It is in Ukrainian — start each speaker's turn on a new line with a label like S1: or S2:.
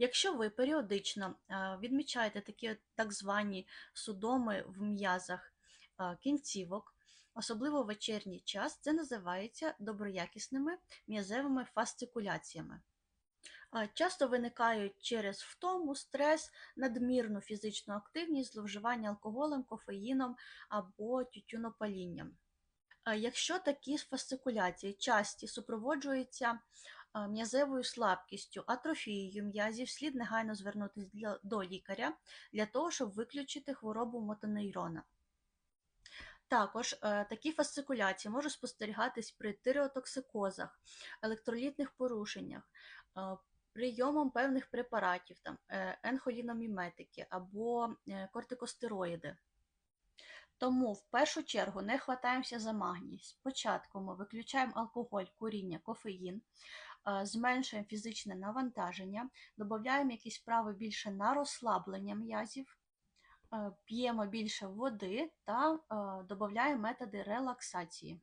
S1: Якщо ви періодично е, відмічаєте такі так звані судоми в м'язах е, кінцівок, особливо в вечірній час, це називається доброякісними м'язевими фастикуляціями. Е, Часто виникають через втому, стрес, надмірну фізичну активність, зловживання алкоголем, кофеїном або тютюнопалінням. Якщо такі фастикуляції часті супроводжуються м'язевою слабкістю, атрофією м'язів, слід негайно звернутися до лікаря для того, щоб виключити хворобу мотонейрона. Також е, такі фасцикуляції можуть спостерігатись при тиреотоксикозах, електролітних порушеннях, прийомом певних препаратів, там, е, енхоліноміметики або е, кортикостероїди. Тому в першу чергу не хватаємося за магній. Спочатку ми виключаємо алкоголь, куріння, кофеїн, е, зменшуємо фізичне навантаження, додаємо якісь вправи більше на розслаблення м'язів, е, п'ємо більше води та додаємо методи релаксації.